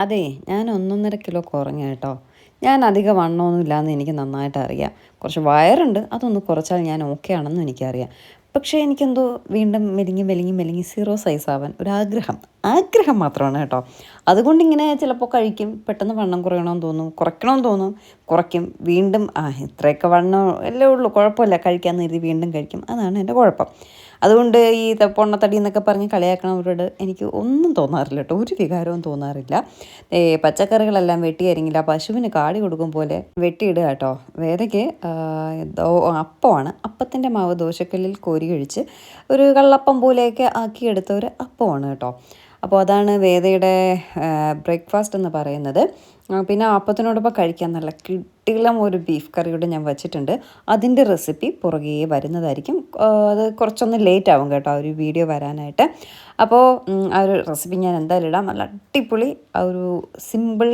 അതെ ഞാൻ ഒന്നൊന്നര കിലോ കുറഞ്ഞ കേട്ടോ. ഞാൻ അധികം വണ്ണമൊന്നും ഇല്ലയെന്ന് എനിക്ക് നന്നായിട്ട് അറിയാം. കുറച്ച് വയറുണ്ട് അതൊന്ന് കുറച്ചാൽ ഞാൻ ഓക്കെ ആണെന്നും എനിക്കറിയാം. പക്ഷേ എനിക്കെന്തോ വീണ്ടും മെലിങ്ങി മെലിങ്ങി മെലിങ്ങി സീറോ സൈസ് ആവാൻ ഒരു ആഗ്രഹം. ആഗ്രഹം മാത്രമാണ് കേട്ടോ. അതുകൊണ്ട് ഇങ്ങനെ ചിലപ്പോൾ കഴിക്കും പെട്ടെന്ന് വണ്ണം കുറയണമെന്ന് തോന്നും കുറയ്ക്കണമെന്ന് തോന്നും കുറയ്ക്കും. വീണ്ടും ആ ഇത്രയൊക്കെ വണ്ണം അല്ലേ ഉള്ളൂ കുഴപ്പമില്ല. കഴിക്കാമെന്ന് കരുതി വീണ്ടും കഴിക്കും. അതാണ് എന്റെ കുഴപ്പം. അതുകൊണ്ട് ഈ പൊണ്ണത്തടി എന്നൊക്കെ പറഞ്ഞ് കളിയാക്കണവരോട് എനിക്ക് ഒന്നും തോന്നാറില്ല കേട്ടോ ഒരു വികാരവും തോന്നാറില്ല. പച്ചക്കറികളെല്ലാം വെട്ടി അരിങ്ങില്ല പശുവിന് കാടി കൊടുക്കും പോലെ വെട്ടിയിടുക കേട്ടോ വേദയ്ക്ക് അപ്പമാണ്. അപ്പത്തിന്റെ മാവ് ദോശക്കല്ലിൽ കോരി കഴിച്ച് ഒരു കള്ളപ്പം പോലെയൊക്കെ ആക്കിയെടുത്ത ഒരു അപ്പമാണ് കേട്ടോ അപ്പോൾ അതാണ് വേദയുടെ ബ്രേക്ക്ഫാസ്റ്റ് എന്ന് പറയുന്നത്. പിന്നെ അപ്പത്തിനോടൊപ്പം കഴിക്കാൻ നല്ല കിട്ടിളം ഒരു ബീഫ് കറിയുടെ ഞാൻ വെച്ചിട്ടുണ്ട്. അതിന്റെ റെസിപ്പി പുറകെ വരുന്നതായിരിക്കും. അത് കുറച്ചൊന്ന് ലേറ്റ് ആവും കേട്ടോ ആ ഒരു വീഡിയോ വരാനായിട്ട്. അപ്പോൾ ആ ഒരു റെസിപ്പി ഞാൻ എന്തായാലും ഇടാം. നല്ല അടിപൊളി ആ ഒരു സിമ്പിൾ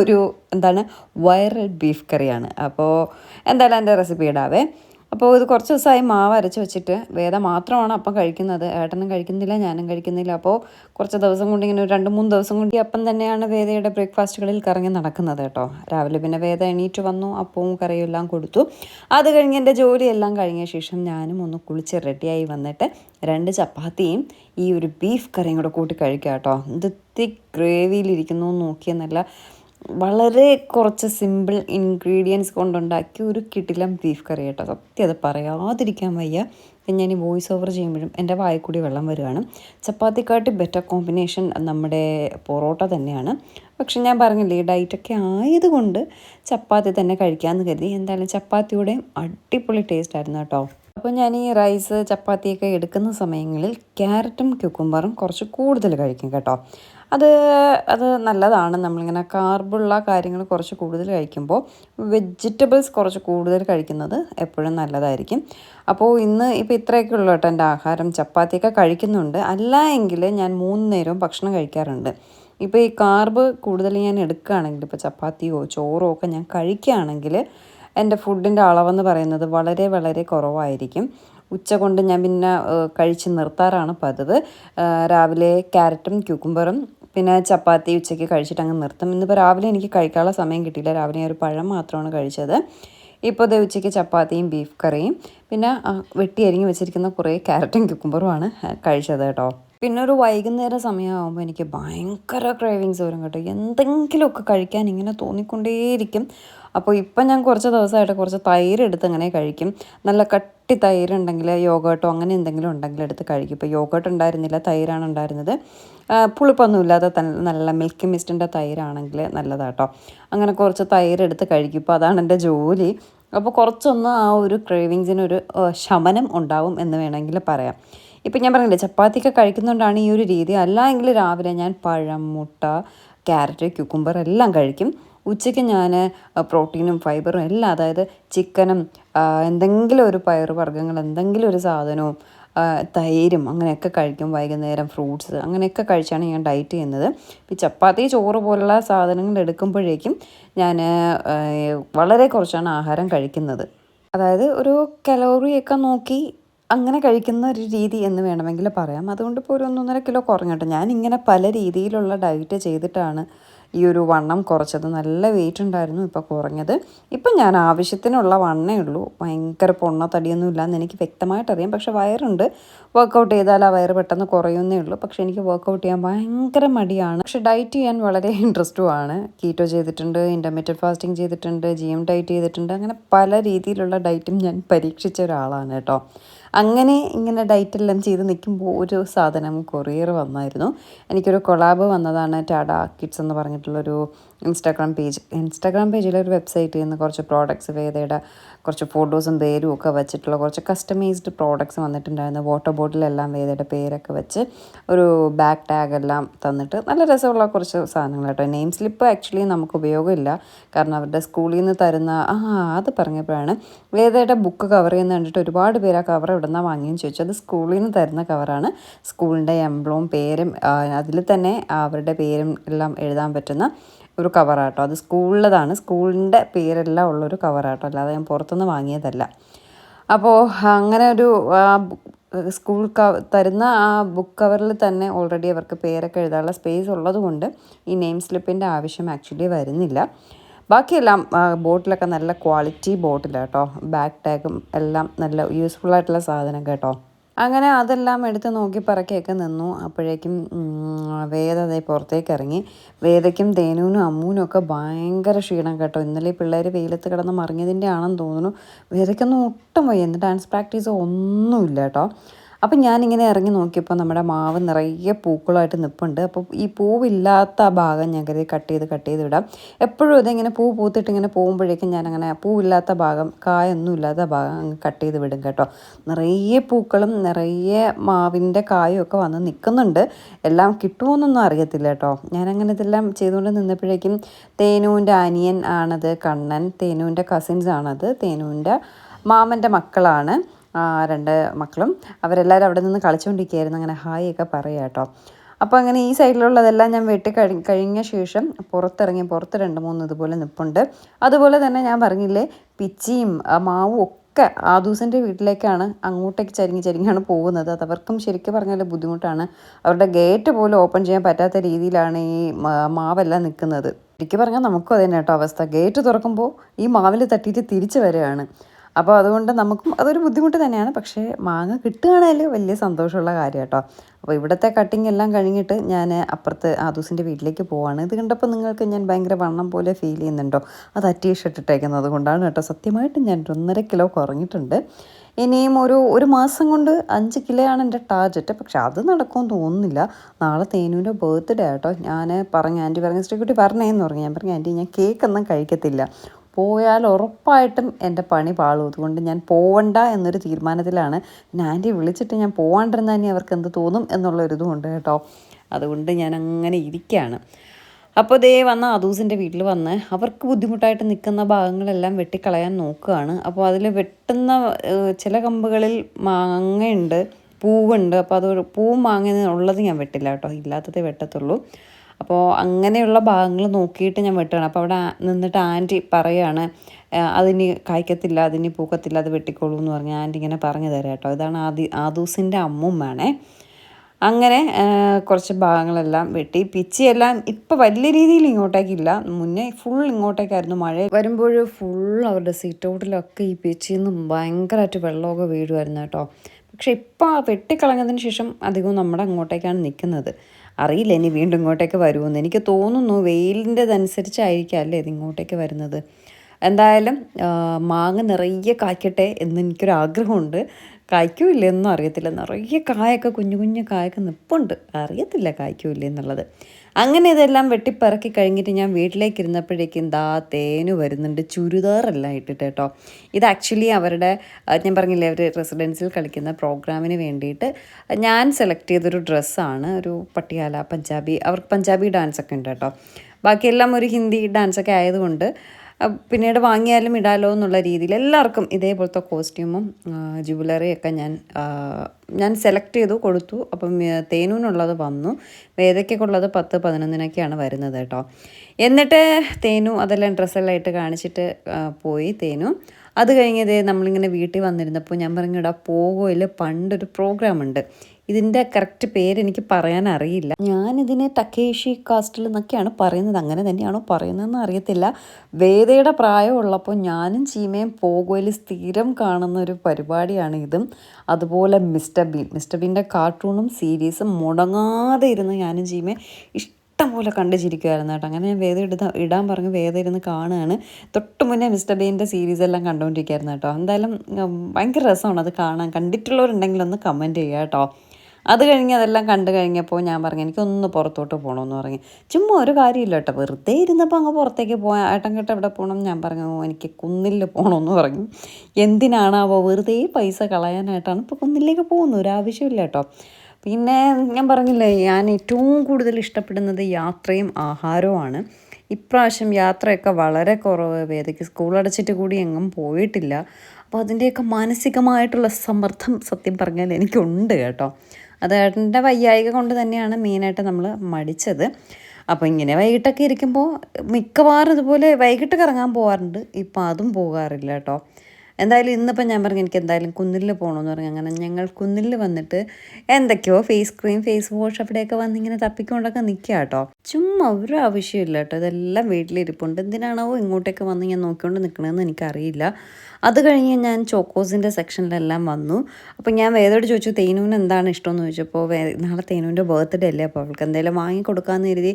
ഒരു എന്താണ് വൈറൽ ബീഫ് കറിയാണ് അപ്പോൾ എന്തായാലും എന്റെ റെസിപ്പി ഇടാവേ. അപ്പോൾ ഇത് കുറച്ച് ദിവസമായി മാവ് അരച്ച് വെച്ചിട്ട് വേദ മാത്രമാണ് അപ്പം കഴിക്കുന്നത്. ഏട്ടനും കഴിക്കുന്നില്ല ഞാനും കഴിക്കുന്നില്ല. അപ്പോൾ കുറച്ച് ദിവസം കൊണ്ട് ഇങ്ങനെ ഒരു രണ്ട് മൂന്ന് ദിവസം കൊണ്ട് അപ്പം തന്നെയാണ് വേദയുടെ ബ്രേക്ക്ഫാസ്റ്റുകളിൽ കറങ്ങി നടക്കുന്നത് കേട്ടോ. രാവിലെ പിന്നെ വേദ എണീറ്റ് വന്നു അപ്പവും കറിയും എല്ലാം കൊടുത്തു. അത് കഴിഞ്ഞ് എന്റെ ജോലിയെല്ലാം കഴിഞ്ഞ ശേഷം ഞാനും ഒന്ന് കുളിച്ച് റെഡിയായി വന്നിട്ട് രണ്ട് ചപ്പാത്തിയും ഈ ഒരു ബീഫ് കറിയും കൂടെ കൂട്ടി കഴിക്കാം കേട്ടോ. ഇത് തിക്ക് ഗ്രേവിയിലിരിക്കുന്നു നോക്കിയെന്നല്ല നല്ല വളരെ കുറച്ച് സിമ്പിൾ ഇൻഗ്രീഡിയൻസ് കൊണ്ടുണ്ടാക്കിയ ഒരു കിടിലം ബീഫ് കറി കേട്ടോ. സത്യം അത് പറയാതിരിക്കാൻ വയ്യ. ഞാൻ ഈ വോയിസ് ഓവർ ചെയ്യുമ്പോഴും എന്റെ വായിൽ കൂടി വെള്ളം വരികയാണ് ചപ്പാത്തിക്കാട്ടി ബെറ്റർ കോമ്പിനേഷൻ നമ്മുടെ പൊറോട്ട തന്നെയാണ്. പക്ഷെ ഞാൻ പറഞ്ഞില്ലേ ഡയറ്റൊക്കെ ആയതുകൊണ്ട് ചപ്പാത്തി തന്നെ കഴിക്കാമെന്ന് കരുതി. എന്തായാലും ചപ്പാത്തിയുടെയും അടിപൊളി ടേസ്റ്റ് ആയിരുന്നു കേട്ടോ. അപ്പോൾ ഞാൻ ഈ റൈസ് ചപ്പാത്തിയൊക്കെ എടുക്കുന്ന സമയങ്ങളിൽ ക്യാരറ്റും ക്യുക്കുംബറും കുറച്ച് കൂടുതൽ കഴിക്കും കേട്ടോ. അത് അത് നല്ലതാണ്. നമ്മളിങ്ങനെ കാർബുള്ള കാര്യങ്ങൾ കുറച്ച് കൂടുതൽ കഴിക്കുമ്പോൾ വെജിറ്റബിൾസ് കുറച്ച് കൂടുതൽ കഴിക്കുന്നത് എപ്പോഴും നല്ലതായിരിക്കും. അപ്പോൾ ഇന്ന് ഇപ്പോൾ ഇത്രയൊക്കെ ഉള്ളൂ കേട്ടോ എന്റെ ആഹാരം. ചപ്പാത്തിയൊക്കെ കഴിക്കുന്നുണ്ട്. അല്ല എങ്കിൽ ഞാൻ മൂന്ന് നേരവും ഭക്ഷണം കഴിക്കാറുണ്ട്. ഇപ്പോൾ ഈ കാർബ് കൂടുതൽ ഞാൻ എടുക്കുകയാണെങ്കിൽ ഇപ്പോൾ ചപ്പാത്തിയോ ചോറോ ഒക്കെ ഞാൻ കഴിക്കുകയാണെങ്കിൽ എന്റെ ഫുഡിന്റെ അളവെന്ന് പറയുന്നത് വളരെ വളരെ കുറവായിരിക്കും. ഉച്ച കൊണ്ട് ഞാൻ പിന്നെ കഴിച്ച് നിർത്താറാണ് പതിവ്. രാവിലെ ക്യാരറ്റും ക്യൂക്കുംബറും പിന്നെ ചപ്പാത്തി ഉച്ചയ്ക്ക് കഴിച്ചിട്ട് അങ്ങ് നിർത്തും. ഇന്നിപ്പോൾ രാവിലെ എനിക്ക് കഴിക്കാനുള്ള സമയം കിട്ടിയില്ല. രാവിലെ ഒരു പഴം മാത്രമാണ് കഴിച്ചത്. ഇപ്പോൾ ഇത് ഉച്ചയ്ക്ക് ചപ്പാത്തിയും ബീഫ് കറിയും. പിന്നെ വെട്ടി അരിഞ്ഞ് വെച്ചിരിക്കുന്ന കുറേ ക്യാരറ്റും ക്യൂക്കുംബറുമാണ് കഴിച്ചത് കേട്ടോ. പിന്നെ ഒരു വൈകുന്നേരം സമയമാകുമ്പോൾ എനിക്ക് ഭയങ്കര ക്രേവിങ്സ് വരും കേട്ടോ. എന്തെങ്കിലുമൊക്കെ കഴിക്കാൻ ഇങ്ങനെ തോന്നിക്കൊണ്ടേയിരിക്കും. അപ്പോൾ ഇപ്പം ഞാൻ കുറച്ച് ദിവസമായിട്ട് കുറച്ച് തൈര് എടുത്ത് അങ്ങനെ കഴിക്കും. നല്ല കട്ടി തൈര് ഉണ്ടെങ്കിൽ യോഗോട്ടോ അങ്ങനെ എന്തെങ്കിലും ഉണ്ടെങ്കിൽ എടുത്ത് കഴിക്കും. ഇപ്പോൾ യോഗോട്ട് ഉണ്ടായിരുന്നില്ല തൈരാണ് ഉണ്ടായിരുന്നത്. പുളിപ്പൊന്നും പുളിപ്പൊന്നുമില്ലാതെ നല്ല മിൽക്ക് മിസ്റ്റിന്റെ തൈരാണെങ്കിൽ നല്ലതാട്ടോ. അങ്ങനെ കുറച്ച് തൈര് എടുത്ത് കഴിക്കും. ഇപ്പോൾ അതാണ് എന്റെ ജോലി. അപ്പോൾ കുറച്ചൊന്ന് ആ ഒരു ക്രേവിങ്സിനൊരു ശമനം ഉണ്ടാവും എന്ന് വേണമെങ്കിൽ പറയാം. ഇപ്പം ഞാൻ പറഞ്ഞില്ലേ ചപ്പാത്തിയൊക്കെ കഴിക്കുന്നതുകൊണ്ടാണ് ഈ ഒരു രീതി. അല്ല രാവിലെ ഞാൻ പഴം മുട്ട ക്യാരറ്റ് ക്യുക്കുംബർ എല്ലാം കഴിക്കും. ഉച്ചയ്ക്ക് ഞാൻ പ്രോട്ടീനും ഫൈബറും എല്ലാം അതായത് ചിക്കനും എന്തെങ്കിലും ഒരു പയർ വർഗങ്ങൾ എന്തെങ്കിലും ഒരു സാധനവും തൈരും അങ്ങനെയൊക്കെ കഴിക്കും. വൈകുന്നേരം ഫ്രൂട്ട്സ് അങ്ങനെയൊക്കെ കഴിച്ചാണ് ഞാൻ ഡയറ്റ് ചെയ്യുന്നത്. ഈ ചപ്പാത്തി ചോറ് പോലുള്ള സാധനങ്ങൾ എടുക്കുമ്പോഴേക്കും ഞാൻ വളരെ കുറച്ചാണ് ആഹാരം കഴിക്കുന്നത്. അതായത് ഒരു കലോറിയൊക്കെ നോക്കി അങ്ങനെ കഴിക്കുന്ന ഒരു രീതി എന്ന് വേണമെങ്കിൽ പറയാം. അതുകൊണ്ട് ഇപ്പോൾ ഒരു ഒന്നൊന്നര കിലോ കുറഞ്ഞിട്ട് ഞാൻ ഇങ്ങനെ പല രീതിയിലുള്ള ഡയറ്റ് ചെയ്തിട്ടാണ് ഈ ഒരു വണ്ണം കുറച്ചത് നല്ല വെയിറ്റ് ഉണ്ടായിരുന്നു ഇപ്പോൾ കുറഞ്ഞത്. ഇപ്പം ഞാൻ ആവശ്യത്തിനുള്ള വണ്ണേ ഉള്ളൂ. ഭയങ്കര പൊണ്ണ തടിയൊന്നും ഇല്ലയെന്ന് എനിക്ക് വ്യക്തമായിട്ട് അറിയാം. പക്ഷേ വയറുണ്ട്. വർക്കൗട്ട് ചെയ്താൽ ആ വയറ് പെട്ടെന്ന് കുറയുന്നേ ഉള്ളൂ. പക്ഷേ എനിക്ക് വർക്കൗട്ട് ചെയ്യാൻ ഭയങ്കര മടിയാണ്. പക്ഷേ ഡയറ്റ് ചെയ്യാൻ വളരെ ഇൻട്രസ്റ്റും ആണ്. കീറ്റോ ചെയ്തിട്ടുണ്ട് ഇന്റർമീഡിയറ്റ് ഫാസ്റ്റിംഗ് ചെയ്തിട്ടുണ്ട് ജി എം ഡയറ്റ് ചെയ്തിട്ടുണ്ട്. അങ്ങനെ പല രീതിയിലുള്ള ഡയറ്റും ഞാൻ പരീക്ഷിച്ച ഒരാളാണ് കേട്ടോ. അങ്ങനെ ഇങ്ങനെ ഡയറ്റെല്ലാം ചെയ്ത് നിൽക്കുമ്പോൾ ഒരു സാധനം കൊറിയർ വന്നായിരുന്നു. എനിക്കൊരു കൊളാബ് വന്നതാണ് ടാഡ കിഡ്സ് എന്ന് പറഞ്ഞിട്ടുള്ളൊരു ഇൻസ്റ്റാഗ്രാം പേജ്. ഇൻസ്റ്റാഗ്രാം പേജിലെ ഒരു വെബ്സൈറ്റിൽ നിന്ന് കുറച്ച് പ്രോഡക്ട്സ് വേദയുടെ കുറച്ച് ഫോട്ടോസും പേരും ഒക്കെ വെച്ചിട്ടുള്ള കുറച്ച് കസ്റ്റമൈസ്ഡ് പ്രോഡക്ട്സ് വന്നിട്ടുണ്ടായിരുന്നു. വാട്ടർ ബോട്ടിലെല്ലാം വേദയുടെ പേരൊക്കെ വെച്ച് ഒരു ബാക്ക് ടാഗ് എല്ലാം തന്നിട്ട് നല്ല രസമുള്ള കുറച്ച് സാധനങ്ങൾ കേട്ടോ. നെയിം സ്ലിപ്പ് ആക്ച്വലി നമുക്ക് ഉപയോഗമില്ല. കാരണം അവരുടെ സ്കൂളിൽ നിന്ന് തരുന്ന ആ അത് പറഞ്ഞപ്പോഴാണ് വേദയുടെ ബുക്ക് കവർ ചെയ്യുന്ന കണ്ടിട്ട് ഒരുപാട് പേര് ആ കവർ എവിടെ നിന്നാണ് വാങ്ങിയെന്ന് ചോദിച്ചു അത് സ്കൂളിൽ നിന്ന് തരുന്ന കവറാണ് സ്കൂളിന്റെ എംബ്ലവും പേരും അതിൽ തന്നെ അവരുടെ പേരും എല്ലാം എഴുതാൻ പറ്റുന്ന ഒരു കവറാട്ടോ. അത് സ്കൂളിലതാണ്. സ്കൂളിന്റെ പേരെല്ലാം ഉള്ളൊരു കവറാട്ടോ. അല്ലാതെ ഞാൻ പുറത്തുനിന്ന് വാങ്ങിയതല്ല. അപ്പോൾ അങ്ങനെ ഒരു സ്കൂൾ ക തരുന്ന ആ ബുക്ക് കവറിൽ തന്നെ ഓൾറെഡി അവർക്ക് പേരൊക്കെ എഴുതാനുള്ള സ്പേസ് ഉള്ളതുകൊണ്ട് ഈ നെയിം സ്ലിപ്പിന്റെ ആവശ്യം ആക്ച്വലി വരുന്നില്ല. ബാക്കിയെല്ലാം ബോട്ടിലൊക്കെ നല്ല ക്വാളിറ്റി ബോട്ടിലാണ് കേട്ടോ ബാക്ക് ടാഗും എല്ലാം നല്ല യൂസ്ഫുൾ ആയിട്ടുള്ള സാധനം കേട്ടോ. അങ്ങനെ അതെല്ലാം എടുത്ത് നോക്കി പറക്കിയൊക്കെ നിന്നു. അപ്പോഴേക്കും വേദ അതേ പുറത്തേക്ക് ഇറങ്ങി വേദയ്ക്കും തേനൂനും അമ്മൂനും ഒക്കെ ഭയങ്കര ക്ഷീണം കേട്ടോ. ഇന്നലെ പിള്ളേർ വെയിലത്ത് കിടന്ന് മറിഞ്ഞതിന്റെ ആണെന്ന് തോന്നുന്നു. വേദയ്ക്കൊന്നും ഒട്ടും വയ്യ. എന്ത് ഡാൻസ് പ്രാക്ടീസ് ഒന്നുമില്ല കേട്ടോ. അപ്പം ഞാനിങ്ങനെ ഇറങ്ങി നോക്കിയപ്പോൾ നമ്മുടെ മാവ് നിറയെ പൂക്കളായിട്ട് നിൽപ്പുണ്ട് അപ്പോൾ ഈ പൂവില്ലാത്ത ഭാഗം ഞാൻ കരുതി കട്ട് ചെയ്ത് കട്ട് ചെയ്ത് വിടാം എപ്പോഴും ഇതിങ്ങനെ പൂ പൂത്തിട്ട് ഇങ്ങനെ പോകുമ്പോഴേക്കും ഞാനങ്ങനെ പൂവില്ലാത്ത ഭാഗം കായൊന്നും ഇല്ലാത്ത ഭാഗം അങ്ങ് കട്ട് ചെയ്ത് വിടും കേട്ടോ. നിറയെ പൂക്കളും നിറയെ മാവിന്റെ കായും ഒക്കെ വന്ന് നിൽക്കുന്നുണ്ട് എല്ലാം കിട്ടുമോയെന്നൊന്നും അറിയത്തില്ല കേട്ടോ. ഞാനങ്ങനെ ഇതെല്ലാം ചെയ്തുകൊണ്ട് നിന്നപ്പോഴേക്കും തേനുവിന്റെ അനിയൻ ആണത് കണ്ണൻ തേനുവിന്റെ കസിൻസ് ആണത് തേനുവിന്റെ മാമന്റെ മക്കളാണ്. രണ്ട് മക്കളും. അവരെല്ലാവരും അവിടെ നിന്ന് കളിച്ചുകൊണ്ടിരിക്കുകയായിരുന്നു അങ്ങനെ ഹായ് ഒക്കെ പറയുക കേട്ടോ. അപ്പോൾ അങ്ങനെ ഈ സൈഡിലുള്ളതെല്ലാം ഞാൻ വെട്ടി കഴി കഴിഞ്ഞ ശേഷം പുറത്തിറങ്ങി പുറത്ത് രണ്ട് മൂന്ന് ഇതുപോലെ നിപ്പുണ്ട്. അതുപോലെ തന്നെ ഞാൻ പറഞ്ഞില്ലേ പിച്ചിയും മാവും ഒക്കെ ആദൂസിന്റെ വീട്ടിലേക്കാണ് അങ്ങോട്ടേക്ക് ചരിങ്ങി ചരിങ്ങാണ് പോകുന്നത്. അത് അവർക്കും ശരിക്കും പറഞ്ഞാൽ ബുദ്ധിമുട്ടാണ്. അവരുടെ ഗേറ്റ് പോലും ഓപ്പൺ ചെയ്യാൻ പറ്റാത്ത രീതിയിലാണ് ഈ മാവെല്ലാം നിൽക്കുന്നത്. ശരിക്കും പറഞ്ഞാൽ നമുക്കും അതന്നെ കേട്ടോ അവസ്ഥ. ഗേറ്റ് തുറക്കുമ്പോൾ ഈ മാവിൽ തട്ടിയിട്ട് തിരിച്ചു വരികയാണ്. അപ്പോൾ അതുകൊണ്ട് നമുക്കും അതൊരു ബുദ്ധിമുട്ട് തന്നെയാണ്. പക്ഷേ മാങ്ങ കിട്ടുകയാണെങ്കിൽ വലിയ സന്തോഷമുള്ള കാര്യം കേട്ടോ. അപ്പോൾ ഇവിടുത്തെ കട്ടിങ് എല്ലാം കഴിഞ്ഞിട്ട് ഞാൻ അപ്പുറത്ത് ആദൂസിന്റെ വീട്ടിലേക്ക് പോവാണ്. ഇത് കണ്ടപ്പോൾ നിങ്ങൾക്ക് ഞാൻ ഭയങ്കര വണ്ണം പോലെ ഫീൽ ചെയ്യുന്നുണ്ടോ? അത് അറ്റി ഇട്ടിട്ടേക്കുന്നത് കൊണ്ടാണ് കേട്ടോ. സത്യമായിട്ടും ഞാൻ ഒന്നര കിലോ കുറഞ്ഞിട്ടുണ്ട്. ഇനിയും ഒരു ഒരു മാസം കൊണ്ട് അഞ്ച് കിലോയാണ് എന്റെ ടാർജറ്റ് പക്ഷെ അത് നടക്കുമെന്ന് തോന്നുന്നില്ല. നാളെ തേനുവിന്റെ ബർത്ത്ഡേ ആട്ടോ ഞാൻ പറഞ്ഞു ആന്റി പറഞ്ഞു സ്ട്രീക്കുട്ടി പറഞ്ഞേന്ന് പറഞ്ഞു. ഞാൻ പറഞ്ഞു ആന്റി ഞാൻ കേക്കൊന്നും കഴിക്കത്തില്ല. പോയാൽ ഉറപ്പായിട്ടും എന്റെ പണി പാളും. അതുകൊണ്ട് ഞാൻ പോവണ്ട എന്നൊരു തീരുമാനത്തിലാണ്. പിന്നെ ആന്റി വിളിച്ചിട്ട് ഞാൻ പോവാണ്ടിരുന്നാൽ ഇനി അവർക്ക് എന്ത് തോന്നും എന്നുള്ളൊരിതും ഉണ്ട് കേട്ടോ. അതുകൊണ്ട് ഞാൻ അങ്ങനെ ഇരിക്കുകയാണ് അപ്പോൾ ദേ വന്ന അദൂസിന്റെ വീട്ടിൽ വന്ന് അവർക്ക് ബുദ്ധിമുട്ടായിട്ട് നിൽക്കുന്ന ഭാഗങ്ങളെല്ലാം വെട്ടിക്കളയാൻ നോക്കുകയാണ്. അപ്പോൾ അതിൽ വെട്ടുന്ന ചില കമ്പുകളിൽ മാങ്ങയുണ്ട് പൂവുണ്ട്. അപ്പോൾ അത് പൂവും മാങ്ങ ഞാൻ വെട്ടില്ല കേട്ടോ. ഇല്ലാത്തതേ വെട്ടത്തുള്ളൂ. അപ്പോൾ അങ്ങനെയുള്ള ഭാഗങ്ങൾ നോക്കിയിട്ട് ഞാൻ വെട്ടുകയാണ്. അപ്പോൾ അവിടെ നിന്നിട്ട് ആന്റി പറയുകയാണ് അതിന് കായ്ക്കത്തില്ല അതിന് പൂക്കത്തില്ല അത് വെട്ടിക്കോളൂ എന്ന് പറഞ്ഞ് ആന്റി ഇങ്ങനെ പറഞ്ഞു തരാം കേട്ടോ. ഇതാണ് ആദി ആദൂസിന്റെ അമ്മുമ്മയാണേ. അങ്ങനെ കുറച്ച് ഭാഗങ്ങളെല്ലാം വെട്ടി. പിച്ചിയെല്ലാം ഇപ്പം വലിയ രീതിയിൽ ഇങ്ങോട്ടേക്കില്ല മുന്നേ ഫുൾ ഇങ്ങോട്ടേക്കായിരുന്നു. മഴ വരുമ്പോൾ ഫുൾ അവരുടെ സീറ്റ് ഔട്ടിലൊക്കെ ഈ പിച്ചിൽ നിന്നും ഭയങ്കരമായിട്ട് വെള്ളമൊക്കെ വീഴുമായിരുന്നു കേട്ടോ. പക്ഷെ ഇപ്പോൾ വെട്ടിക്കളഞ്ഞതിന് ശേഷം അധികവും നമ്മുടെ അങ്ങോട്ടേക്കാണ് നിൽക്കുന്നത്. അറിയില്ല ഇനി വീണ്ടും ഇങ്ങോട്ടേക്ക് വരുമെന്ന് എനിക്ക് തോന്നുന്നു വെയിലിന്റെതനുസരിച്ചായിരിക്കും അല്ലേ ഇത് ഇങ്ങോട്ടേക്ക് വരുന്നത്. എന്തായാലും മാങ്ങ നിറയെ കായ്ക്കട്ടെ എന്ന് എനിക്കൊരു ആഗ്രഹമുണ്ട് കായ്ക്കൂല്ല എന്നും അറിയത്തില്ല. നിറയെ കായൊക്കെ കുഞ്ഞു കുഞ്ഞു കായൊക്കെ നിപ്പുണ്ട്. അറിയത്തില്ല കായ്ക്കൂല്ല എന്നുള്ളത്. അങ്ങനെ ഇതെല്ലാം വെട്ടിപ്പിറക്കി കഴിഞ്ഞിട്ട് ഞാൻ വീട്ടിലേക്ക് ഇരുന്നപ്പോഴേക്കും ദാ തേനു വരുന്നുണ്ട്. ചുരിദാറെല്ലാം ഇട്ടിട്ട് കേട്ടോ. ഇത് ആക്ച്വലി അവരുടെ ഞാൻ പറഞ്ഞില്ലേ അവർ റെസിഡൻസിൽ കളിക്കുന്ന പ്രോഗ്രാമിന് വേണ്ടിയിട്ട് ഞാൻ സെലക്ട് ചെയ്തൊരു ഡ്രസ്സാണ് ഒരു പട്ടിയാല പഞ്ചാബി അവർക്ക് പഞ്ചാബി ഡാൻസൊക്കെ ഉണ്ട് കേട്ടോ. ബാക്കിയെല്ലാം ഒരു ഹിന്ദി ഡാൻസൊക്കെ ആയതുകൊണ്ട് പിന്നീട് വാങ്ങിയാലും ഇടാലോ എന്നുള്ള രീതിയിൽ എല്ലാവർക്കും ഇതേപോലത്തെ കോസ്റ്റ്യൂമും ജുവലറിയൊക്കെ ഞാൻ ഞാൻ സെലക്ട് ചെയ്തു കൊടുത്തു. അപ്പം തേനൂനുള്ളത് വന്നു. വേദയ്ക്കുള്ളത് പത്ത് പതിനൊന്നിനൊക്കെയാണ് വരുന്നത് കേട്ടോ. എന്നിട്ട് തേനു അതെല്ലാം ഡ്രസ്സെല്ലാം ഇട്ട് കാണിച്ചിട്ട് പോയി തേനു. അത് കഴിഞ്ഞതേ നമ്മളിങ്ങനെ വീട്ടിൽ വന്നിരുന്നപ്പോൾ ഞാൻ പറഞ്ഞു ഇടാ പോകോയിൽ പണ്ടൊരു പ്രോഗ്രാം ഉണ്ട് ഇതിന്റെ കറക്റ്റ് പേര് എനിക്ക് പറയാൻ അറിയില്ല. ഞാനിതിനെ ടക്കേഷി കാസ്റ്റിൽ എന്നൊക്കെയാണ് പറയുന്നത്. അങ്ങനെ തന്നെയാണോ പറയുന്നതെന്ന് അറിയത്തില്ല. വേദയുടെ പ്രായമുള്ളപ്പോൾ ഞാനും ചീമയും പോകോയിൽ സ്ഥിരം കാണുന്ന ഒരു പരിപാടിയാണ് ഇതും അതുപോലെ മിസ്റ്റർ ബീൻ. മിസ്റ്റർ ബീന്റെ കാർട്ടൂണും സീരീസും മുടങ്ങാതെ ഇരുന്ന് ഞാനും ചീമയും ഇഷ്ടം പോലെ കണ്ട് ചിരിക്കുമായിരുന്നു കേട്ടോ. അങ്ങനെ ഞാൻ വേദ എടുത്ത ഇടാൻ പറഞ്ഞ് വേദ ഇരുന്ന് കാണുകയാണ്. തൊട്ട് മുന്നേ മിസ്റ്റർ ബീന്റെ സീരീസ് എല്ലാം കണ്ടുകൊണ്ടിരിക്കുകയായിരുന്നു കേട്ടോ. എന്തായാലും ഭയങ്കര രസമാണ് അത് കാണാൻ. കണ്ടിട്ടുള്ളവരുണ്ടെങ്കിൽ ഒന്ന് കമന്റ് ചെയ്യുക കേട്ടോ. അത് കഴിഞ്ഞ് അതെല്ലാം കണ്ടു കഴിഞ്ഞപ്പോൾ ഞാൻ പറഞ്ഞു എനിക്കൊന്ന് പുറത്തോട്ട് പോകണമെന്ന് പറഞ്ഞു. ചുമ്മാ ഒരു കാര്യമില്ല കേട്ടോ. വെറുതെ ഇരുന്നപ്പോൾ അങ്ങ് പുറത്തേക്ക് പോയാൽ ഏട്ടൻ കേട്ടോ എവിടെ പോകണം ഞാൻ പറഞ്ഞു എനിക്ക് കുന്നിൽ പോകണമെന്ന് പറഞ്ഞു. എന്തിനാണാവോ? വെറുതെ പൈസ കളയാനായിട്ടാണ് ഇപ്പോൾ കുന്നിലേക്ക് പോകുന്നത് ഒരു ആവശ്യമില്ല കേട്ടോ. പിന്നെ ഞാൻ പറഞ്ഞില്ലേ ഞാൻ ഏറ്റവും കൂടുതൽ ഇഷ്ടപ്പെടുന്നത് യാത്രയും ആഹാരവുമാണ്. ഇപ്രാവശ്യം യാത്രയൊക്കെ വളരെ കുറവ്. വേദയ്ക്ക് സ്കൂൾ അടച്ചിട്ട് കൂടി എങ്ങും പോയിട്ടില്ല. അപ്പോൾ അതിന്റെയൊക്കെ മാനസികമായിട്ടുള്ള സമ്മർദ്ദം സത്യം പറഞ്ഞാൽ എനിക്കുണ്ട് കേട്ടോ. അത് ഏട്ടന്റെ വയ്യായിക കൊണ്ട് തന്നെയാണ് മെയിനായിട്ട് നമ്മൾ മടിച്ചത്. അപ്പോൾ ഇങ്ങനെ വൈകിട്ടൊക്കെ ഇരിക്കുമ്പോൾ മിക്കവാറും ഇതുപോലെ വൈകിട്ട് കറങ്ങാൻ പോകാറുണ്ട്. ഇപ്പം അതും പോകാറില്ല കേട്ടോ. എന്തായാലും ഇന്നിപ്പോൾ ഞാൻ പറഞ്ഞു എനിക്ക് എന്തായാലും കുന്നിൽ പോകണമെന്ന് പറഞ്ഞു. അങ്ങനെ ഞങ്ങൾ കുന്നിൽ വന്നിട്ട് എന്തൊക്കെയോ ഫേസ് ക്രീം ഫേസ് വാഷ് അവിടെയൊക്കെ വന്നിങ്ങനെ തപ്പിക്കൊണ്ടൊക്കെ നിൽക്കുക കേട്ടോ ചുമ്മാ ഒരു ആവശ്യമില്ല കേട്ടോ ഇതെല്ലാം വീട്ടിലിരിപ്പുണ്ട്. എന്തിനാണോ ഇങ്ങോട്ടേക്ക് വന്ന് ഞാൻ നോക്കിക്കൊണ്ട് നിൽക്കണമെന്ന് എനിക്കറിയില്ല. അത് കഴിഞ്ഞ് ഞാൻ ചോക്കോസിന്റെ സെക്ഷനിലെല്ലാം വന്നു. അപ്പോൾ ഞാൻ വേദോട് ചോദിച്ചു തേനുവിന് എന്താണ് ഇഷ്ടമെന്ന്? ചോദിച്ചപ്പോൾ നാളെ തേനുവിന്റെ ബർത്ത്ഡേ അല്ലേ? അപ്പോൾ അവൾക്ക് എന്തെങ്കിലും വാങ്ങിക്കൊടുക്കാമെന്ന് കരുതി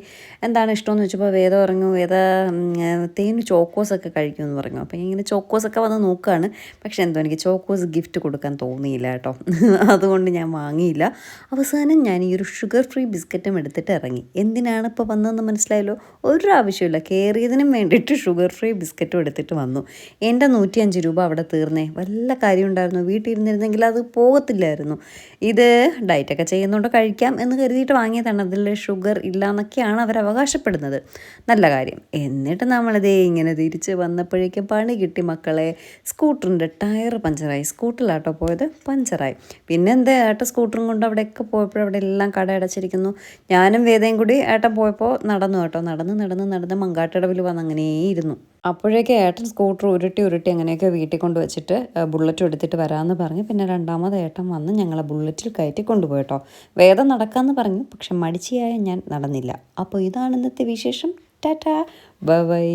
എന്താണ് ഇഷ്ടമെന്ന് ചോദിച്ചപ്പോൾ വേദ പറഞ്ഞു വേദ തേനു ചോക്കോസൊക്കെ കഴിക്കുമെന്ന് പറഞ്ഞു. അപ്പോൾ ഇങ്ങനെ ചോക്കോസൊക്കെ വന്ന് നോക്കുകയാണ് പക്ഷെ എന്തോ എനിക്ക് ചോക്കോസ് ഗിഫ്റ്റ് കൊടുക്കാൻ തോന്നിയില്ല കേട്ടോ. അതുകൊണ്ട് ഞാൻ വാങ്ങിയില്ല. അവസാനം ഞാൻ ഈ ഒരു ഷുഗർ ഫ്രീ ബിസ്ക്കറ്റും എടുത്തിട്ട് ഇറങ്ങി. എന്തിനാണ് ഇപ്പോൾ വന്നതെന്ന് മനസ്സിലായല്ലോ? ഒരു ആവശ്യമില്ല കയറിയതിനും വേണ്ടിയിട്ട് ഷുഗർ ഫ്രീ ബിസ്ക്കറ്റും എടുത്തിട്ട് വന്നു. എന്റെ നൂറ്റിയഞ്ച് രൂപ അവിടെ തീർന്നേ. വല്ല കാര്യം ഉണ്ടായിരുന്നു. വീട്ടിൽ ഇരുന്നിരുന്നെങ്കിൽ അത് പോകത്തില്ലായിരുന്നു. ഇത് ഡയറ്റൊക്കെ ചെയ്യുന്നതുകൊണ്ട് കഴിക്കാം എന്ന് കരുതിയിട്ട് വാങ്ങിയതാണ്. അതിൽ ഷുഗർ ഇല്ല എന്നൊക്കെയാണ് അവർ അവകാശപ്പെടുന്നത്. നല്ല കാര്യം. എന്നിട്ട് നമ്മളിതേ ഇങ്ങനെ തിരിച്ച് വന്നപ്പോഴേക്കും പണി കിട്ടി മക്കളെ. സ്കൂട്ടറിന്റെ ടയർ പഞ്ചറായി. സ്കൂട്ടറിലാട്ടോ പോയത് പഞ്ചറായി. പിന്നെ എന്താ ഏട്ടൻ സ്കൂട്ടറും കൊണ്ട് അവിടെയൊക്കെ പോയപ്പോൾ അവിടെ എല്ലാം കട അടച്ചിരിക്കുന്നു. ഞാനും വേദയും കൂടി ഏട്ടൻ പോയപ്പോൾ നടന്നു കേട്ടോ. നടന്ന് നടന്ന് നടന്ന് മങ്കാട്ടടവിൽ വന്ന് അങ്ങനെ ഇരുന്നു. അപ്പോഴേക്ക് ഏട്ടൻ സ്കൂട്ടർ ഉരുട്ടി ഉരുട്ടി അങ്ങനെയൊക്കെ വീട്ടിൽ കൊണ്ട് വെച്ചിട്ട് ബുള്ളറ്റ് എടുത്തിട്ട് വരാമെന്ന് പറഞ്ഞ് പിന്നെ രണ്ടാമത് ഏട്ടൻ വന്ന് ഞങ്ങളെ ബുള്ളറ്റിൽ കയറ്റി കൊണ്ടുപോയിട്ടോ. വേദം നടക്കാമെന്ന് പറഞ്ഞു പക്ഷെ മടിച്ചിയായ ഞാൻ നടന്നില്ല. അപ്പോൾ ഇതാണ് ഇന്നത്തെ വിശേഷം. ടാറ്റ. ബൈ.